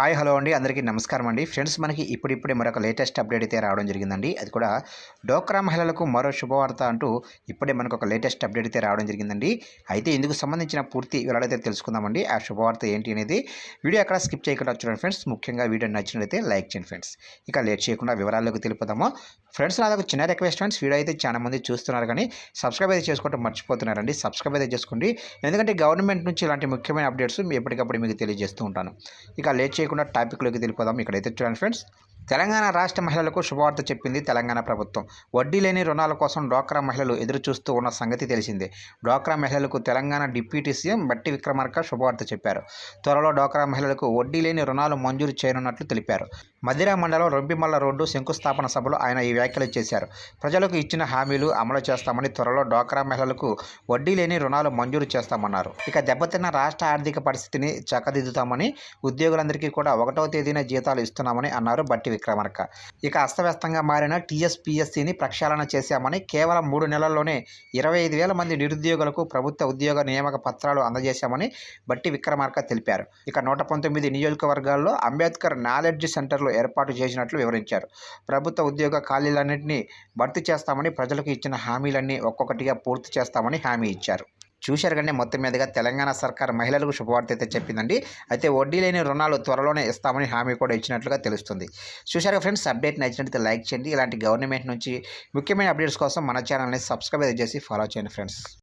Hi hello అండి. అందరికీ నమస్కారం అండి. ఫ్రెండ్స్ మనకి ఇప్పుడిప్పుడే మరొక లేటెస్ట్ అప్డేట్ అయితే రావడం జరిగిందండి. అది కూడా డోక్రా మహిళలకు మరో శుభవార్త అంటూ ఇప్పుడే మనకు ఒక లేటెస్ట్ అప్డేట్ అయితే రావడం జరిగిందండి. అయితే ఇందుకు సంబంధించిన పూర్తి వివరాలైతే తెలుసుకుందామండి. ఆ శుభవార్త ఏంటి అనేది వీడియో అక్కడ స్కిప్ చేయకుండా చూడండి ఫ్రెండ్స్. ముఖ్యంగా వీడియో నచ్చినట్లయితే లైక్ చేయండి ఫ్రెండ్స్. ఇక లేట్ చేయకుండా వివరాల్లోకి తెలుపుదాము. ఫ్రెండ్స్ నాకు చిన్న రిక్వెస్ట్ ఫ్రెండ్స్. వీడియో అయితే చాలా మంది చూస్తున్నారు కానీ సబ్స్క్రైబ్ అయితే చేసుకోవడం మర్చిపోతున్నారండి. సబ్స్క్రైబ్ అయితే చేసుకోండి. ఎందుకంటే గవర్నమెంట్ నుంచి ఇలాంటి ముఖ్యమైన అప్డేట్స్ ఎప్పటికప్పుడు మీకు తెలియజేస్తూ ఉంటాను. ఇక లేట్ చేయకుండా లేకుండా టాపిక్లోకి వెళ్ళిపోదాం. ఇక్కడైతే చూడండి ఫ్రెండ్స్ తెలంగాణ రాష్ట్ర మహిళలకు శుభవార్త చెప్పింది తెలంగాణ ప్రభుత్వం. వడ్డీ లేని రుణాల కోసం డ్వాక్రా మహిళలు ఎదురుచూస్తూ ఉన్న సంగతి తెలిసిందే. డ్వాక్రా మహిళలకు తెలంగాణ డిప్యూటీ సీఎం బట్టి విక్రమార్క శుభవార్త చెప్పారు. త్వరలో డ్వాక్రా మహిళలకు వడ్డీ లేని రుణాలు మంజూరు చేయనున్నట్లు తెలిపారు. మదిరా మండలం రొంపిమల్ల రోడ్డు శంకుస్థాపన సభలో ఆయన ఈ వ్యాఖ్యలు చేశారు. ప్రజలకు ఇచ్చిన హామీలు అమలు చేస్తామని త్వరలో డ్వాక్రా మహిళలకు వడ్డీ లేని రుణాలు మంజూరు చేస్తామన్నారు. ఇక దెబ్బతిన్న రాష్ట్ర ఆర్థిక పరిస్థితిని చక్కదిద్దుతామని ఉద్యోగులందరికీ కూడా ఒకటవ తేదీన జీతాలు ఇస్తున్నామని అన్నారు బట్టి విక్రమార్క. ఇక అస్తవ్యస్తంగా మారిన టీఎస్పీఎస్సీని ప్రక్షాళన చేశామని కేవలం మూడు నెలల్లోనే ఇరవై ఐదు వేల మంది నిరుద్యోగులకు ప్రభుత్వ ఉద్యోగ నియామక పత్రాలు అందజేశామని బట్టి విక్రమార్క తెలిపారు. ఇక నూట పంతొమ్మిది నియోజకవర్గాల్లో అంబేద్కర్ నాలెడ్జ్ సెంటర్లు ఏర్పాటు చేసినట్లు వివరించారు. ప్రభుత్వ ఉద్యోగ ఖాళీలన్నింటినీ భర్తీ చేస్తామని ప్రజలకు ఇచ్చిన హామీలన్నీ ఒక్కొక్కటిగా పూర్తి చేస్తామని హామీ ఇచ్చారు. చూశారు కానీ మొత్తం మీదుగా తెలంగాణ సర్కార్ మహిళలకు శుభవార్త అయితే చెప్పిందండి. అయితే వడ్డీ లేని రుణాలు త్వరలోనే ఇస్తామని హామీ కూడా ఇచ్చినట్లుగా తెలుస్తుంది. చూశారు ఫ్రెండ్స్ అప్డేట్ నచ్చినట్లయితే లైక్ చేయండి. ఇలాంటి గవర్నమెంట్ నుంచి ముఖ్యమైన అప్డేట్స్ కోసం మన ఛానల్ని సబ్స్క్రైబ్ చేసి ఫాలో చేయండి ఫ్రెండ్స్.